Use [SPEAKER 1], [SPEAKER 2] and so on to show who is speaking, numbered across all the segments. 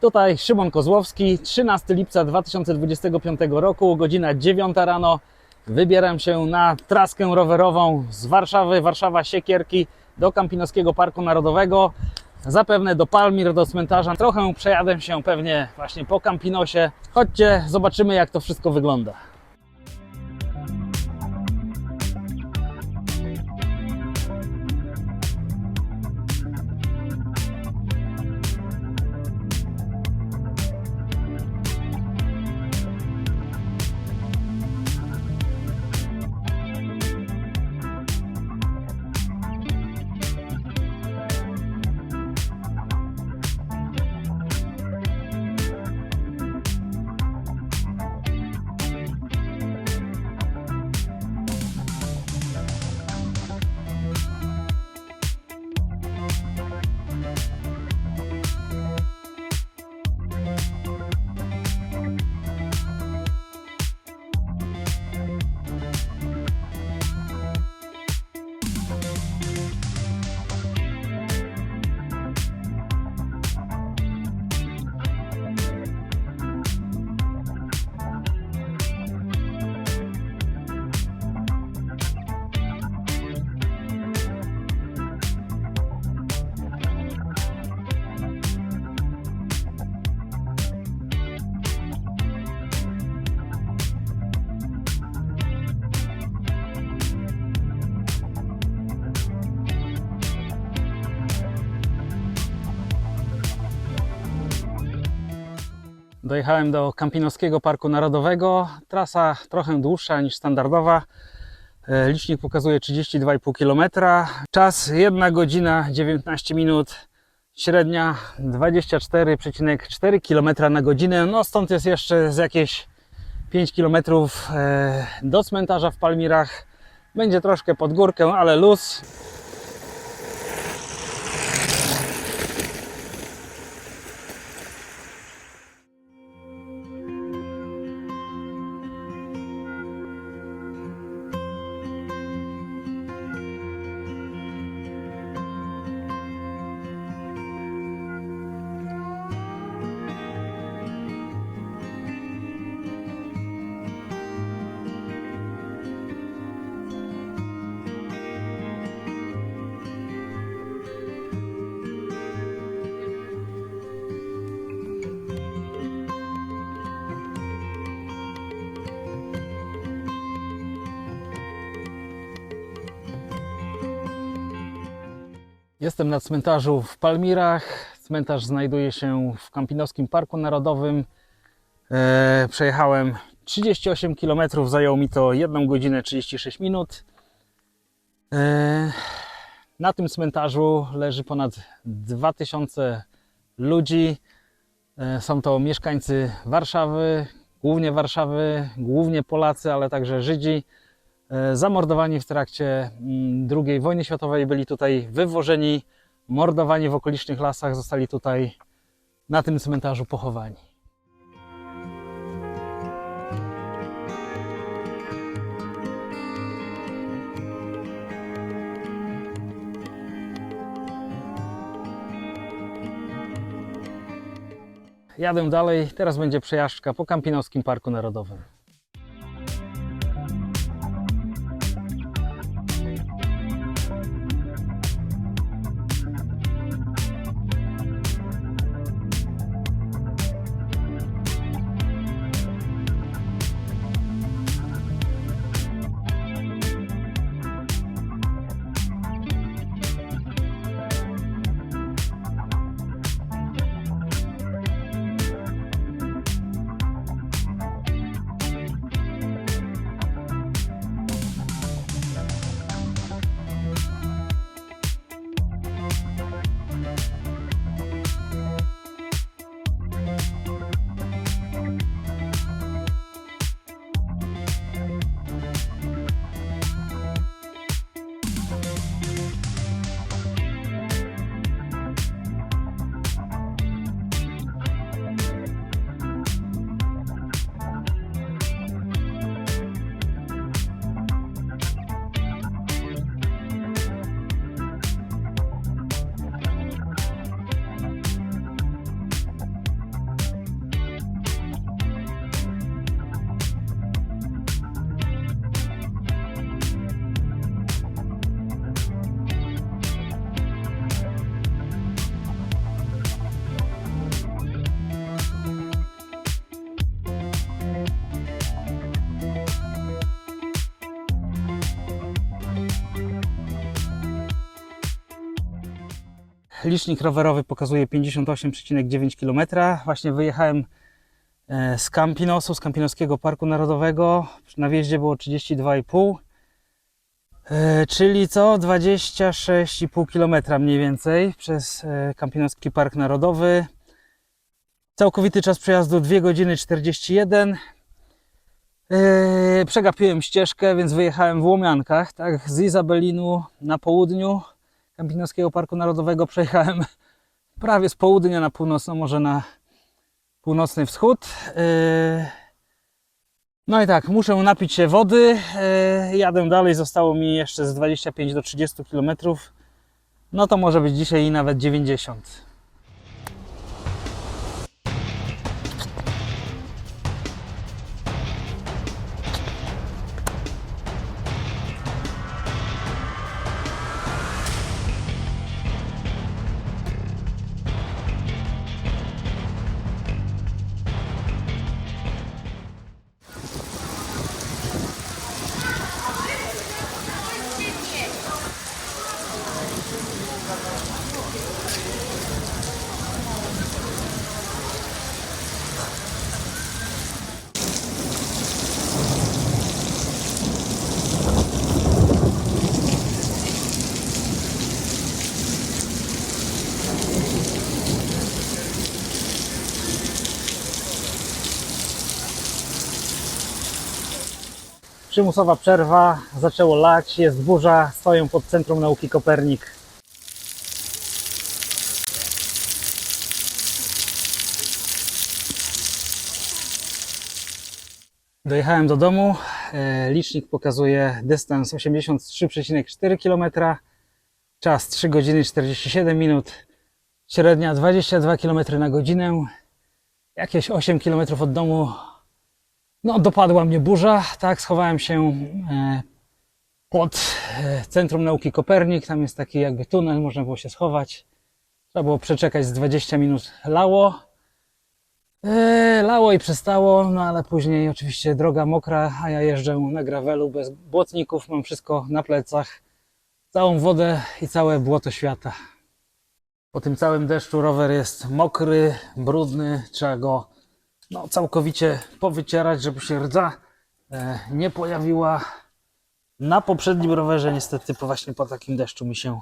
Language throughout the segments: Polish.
[SPEAKER 1] Tutaj Szymon Kozłowski, 13 lipca 2025 roku, godzina 9 rano. Wybieram się na traskę rowerową z Warszawy, Warszawa Siekierki do Kampinoskiego Parku Narodowego. Zapewne do Palmir, do cmentarza. Trochę przejadę się pewnie właśnie po Kampinosie. Chodźcie, zobaczymy jak to wszystko wygląda. Dojechałem do Kampinoskiego Parku Narodowego. Trasa trochę dłuższa niż standardowa. E, Licznik pokazuje 32,5 km. Czas 1 godzina 19 minut. Średnia 24,4 km na godzinę. No stąd jest jeszcze z jakieś 5 km e, do cmentarza w Palmirach. Będzie troszkę pod górkę, ale luz. Jestem na cmentarzu w Palmirach. Cmentarz znajduje się w Kampinowskim Parku Narodowym. E, przejechałem 38 km, zajęło mi to 1 godzinę 36 minut. E, na tym cmentarzu leży ponad 2000 ludzi. E, są to mieszkańcy Warszawy, głównie Warszawy, głównie Polacy, ale także Żydzi. E, zamordowani w trakcie mm, II wojny światowej, byli tutaj wywożeni, mordowani w okolicznych lasach, zostali tutaj na tym cmentarzu pochowani. Jadę dalej, teraz będzie przejażdżka po Kampinowskim Parku Narodowym. Licznik rowerowy pokazuje 58,9 km. Właśnie wyjechałem e, z Campinosu, z Campinoskiego Parku Narodowego. Na wjeździe było 32,5 e, czyli co? 26,5 km mniej więcej przez e, Campinoski Park Narodowy. Całkowity czas przejazdu 2 godziny 41. Yy, przegapiłem ścieżkę, więc wyjechałem w Łomiankach, tak, z Izabelinu na południu Kampinoskiego Parku Narodowego przejechałem prawie z południa na północno, może na północny wschód. Yy, No i tak, muszę napić się wody. Yy, Jadę dalej, zostało mi jeszcze z 25 do 30 km. No to może być dzisiaj nawet 90. Przymusowa przerwa, zaczęło lać, jest burza, stoję pod Centrum Nauki Kopernik. Dojechałem do domu, e, licznik pokazuje dystans 83,4 km, czas 3 godziny 47 minut, średnia 22 km na godzinę, jakieś 8 km od domu no, dopadła mnie burza, tak, schowałem się e, pod e, Centrum Nauki Kopernik, tam jest taki jakby tunel, można było się schować. Trzeba było przeczekać z 20 minut lało. E, lało i przestało, no ale później oczywiście droga mokra, a ja jeżdżę na gravelu bez błotników, mam wszystko na plecach, całą wodę i całe błoto świata. Po tym całym deszczu rower jest mokry, brudny, trzeba go no, całkowicie powycierać, żeby się rdza e, nie pojawiła. Na poprzednim rowerze niestety po właśnie po takim deszczu mi się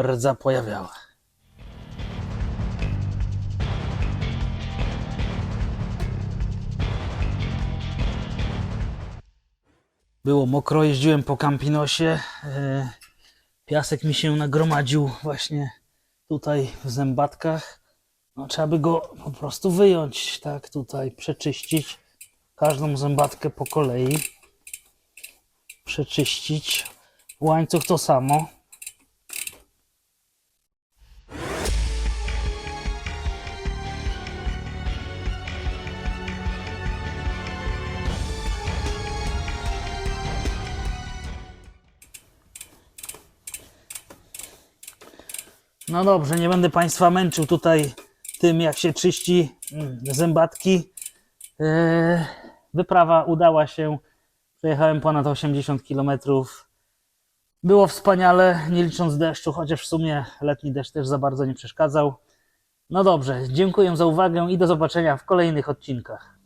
[SPEAKER 1] rdza pojawiała. Było mokro, jeździłem po Campinosie. e, Piasek mi się nagromadził właśnie tutaj w zębatkach. No, trzeba by go po prostu wyjąć, tak tutaj, przeczyścić każdą zębatkę po kolei. Przeczyścić. Łańcuch to samo. No dobrze, nie będę Państwa męczył tutaj tym, jak się czyści mm, zębatki. Eee, Wyprawa udała się. Przejechałem ponad 80 km. Było wspaniale, nie licząc deszczu, chociaż w sumie letni deszcz też za bardzo nie przeszkadzał. No dobrze, dziękuję za uwagę i do zobaczenia w kolejnych odcinkach.